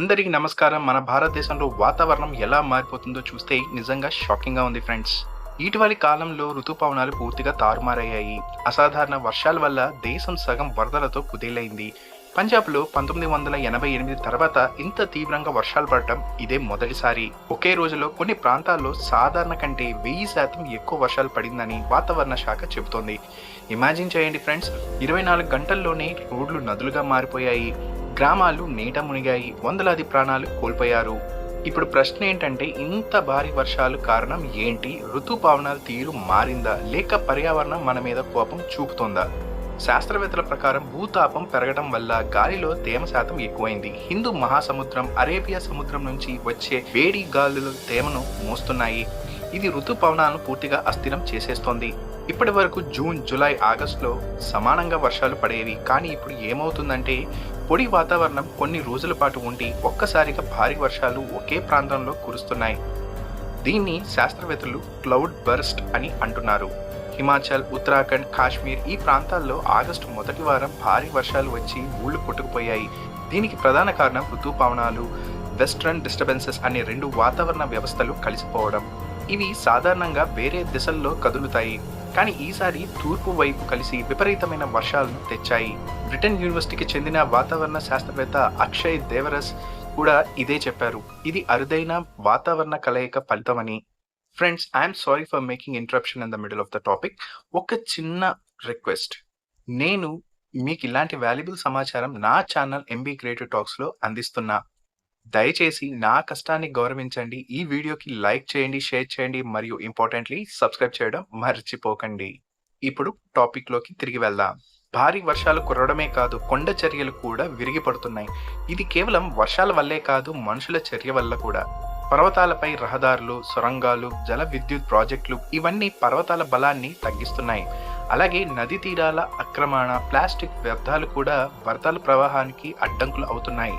అందరికీ నమస్కారం. మన భారతదేశంలో వాతావరణం ఎలా మారిపోతుందో చూస్తే నిజంగా షాకింగ్గా ఉంది ఫ్రెండ్స్. ఇటీవలి కాలంలో ఋతుపవనాలు పూర్తిగా తారుమారయ్యాయి. అసాధారణ వర్షాల వల్ల దేశం సగం వరదలతో కుదేలైంది. పంజాబ్లో పంతొమ్మిది వందల ఎనభై ఎనిమిది తర్వాత ఇంత తీవ్రంగా వర్షాలు పడటం ఇదే మొదటిసారి. ఒకే రోజులో కొన్ని ప్రాంతాల్లో సాధారణ కంటే వెయ్యి శాతం ఎక్కువ వర్షాలు పడిందని వాతావరణ శాఖ చెబుతోంది. ఇమాజిన్ చేయండి ఫ్రెండ్స్ ఇరవై నాలుగు గంటల్లోనే రోడ్లు నదులుగా మారిపోయాయి. గ్రామాలు నీట మునిగాయి వందలాది ప్రాణాలు కోల్పోయారు. ఇప్పుడు ప్రశ్న ఏంటంటే ఇంత భారీ వర్షాలు కారణం ఏంటి? ఋతుపవనాల తీరు మారిందా? లేక పర్యావరణం మన మీద కోపం చూపుతోందా? శాస్త్రవేత్తల ప్రకారం భూతాపం పెరగడం వల్ల గాలిలో తేమ శాతం ఎక్కువైంది. హిందూ మహాసముద్రం అరేబియా సముద్రం నుంచి వచ్చే వేడి గాలులు తేమను మోస్తున్నాయి. ఇది ఋతుపవనాలను పూర్తిగా అస్థిరం చేసేస్తోంది. ఇప్పటి వరకు జూన్ జూలై ఆగస్టులో సమానంగా వర్షాలు పడేవి. కానీ ఇప్పుడు ఏమవుతుందంటే పొడి వాతావరణం కొన్ని రోజుల పాటు ఉండి ఒక్కసారిగా భారీ వర్షాలు ఒకే ప్రాంతంలో కురుస్తున్నాయి. దీన్ని శాస్త్రవేత్తలు క్లౌడ్ బర్స్ట్ అని అంటున్నారు. హిమాచల్ ఉత్తరాఖండ్ కాశ్మీర్ ఈ ప్రాంతాల్లో ఆగస్టు మొదటి వారం భారీ వర్షాలు వచ్చి ఊళ్ళు కొట్టుకుపోయాయి. దీనికి ప్రధాన కారణం ఋతుపవనాలు వెస్ట్రన్ డిస్టర్బెన్సెస్ అనే రెండు వాతావరణ వ్యవస్థలు కలిసిపోవడం. ఇవి సాధారణంగా వేరే దిశల్లో కదులుతాయి. కానీ ఈసారి తూర్పు వైపు కలిసి విపరీతమైన వర్షాలను తెచ్చాయి. బ్రిటన్ యూనివర్సిటీకి చెందిన వాతావరణ శాస్త్రవేత్త అక్షయ్ దేవరస్ కూడా ఇదే చెప్పారు. ఇది అరుదైన వాతావరణ కలయిక ఫలితమని. Friends I'm sorry for making interruption in the middle of the topic ఒక చిన్న రిక్వెస్ట్ నేను మీకు ఇలాంటి వాల్యుబుల్ సమాచారం నా ఛానల్ ఎంబీ క్రియేటివ్ టాక్స్లో అందిస్తున్నా. దయచేసి నా కష్టాన్ని గౌరవించండి. ఈ వీడియోకి లైక్ చేయండి షేర్ చేయండి మరియు ఇంపార్టెంట్లీ సబ్స్క్రైబ్ చేయడం మర్చిపోకండి. ఇప్పుడు టాపిక్లోకి తిరిగి వెళ్దాం. భారీ వర్షాలు కురవడమే కాదు కొండ చర్యలు కూడా విరిగి పడుతున్నాయి ఇది కేవలం వర్షాల వల్లే కాదు మనుషుల చర్య వల్ల కూడా. పర్వతాలపై రహదారులు సొరంగాలు జల విద్యుత్ ప్రాజెక్టులు ఇవన్నీ పర్వతాల బలాన్ని తగ్గిస్తున్నాయి. అలాగే నదీ తీరాల అక్రమణ ప్లాస్టిక్ వ్యర్థాలు కూడా వరదల ప్రవాహానికి అడ్డంకులు అవుతున్నాయి.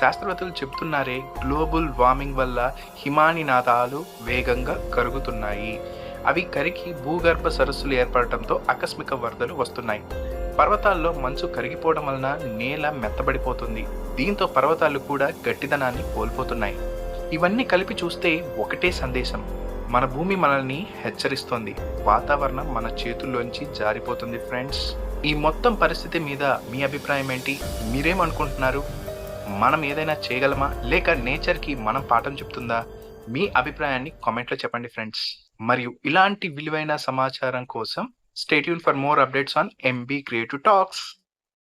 శాస్త్రవేత్తలు చెప్తున్నారే గ్లోబల్ వార్మింగ్ వల్ల హిమానినాదాలు వేగంగా కరుగుతున్నాయి. అవి కరిగి భూగర్భ సరస్సులు ఏర్పడటంతో ఆకస్మిక వరదలు వస్తున్నాయి. పర్వతాల్లో మంచు కరిగిపోవడం వలన నేల మెత్తబడిపోతుంది. దీంతో పర్వతాలు కూడా గట్టిదనాన్ని కోల్పోతున్నాయి. ఇవన్నీ కలిపి చూస్తే ఒకటే సందేశం. మన భూమి మనల్ని హెచ్చరిస్తోంది. వాతావరణం మన చేతుల్లోంచి జారిపోతుంది ఫ్రెండ్స్. ఈ మొత్తం పరిస్థితి మీద మీ అభిప్రాయం ఏంటి? మీరేమనుకుంటున్నారు మనం ఏదైనా చేయగలమా? లేక నేచర్కి మనం పాఠం చెప్తుందా? మీ అభిప్రాయాన్ని కామెంట్లో చెప్పండి ఫ్రెండ్స్. మరియు ఇలాంటి విలువైన సమాచారం కోసం stay tune for more updates on MB creative talks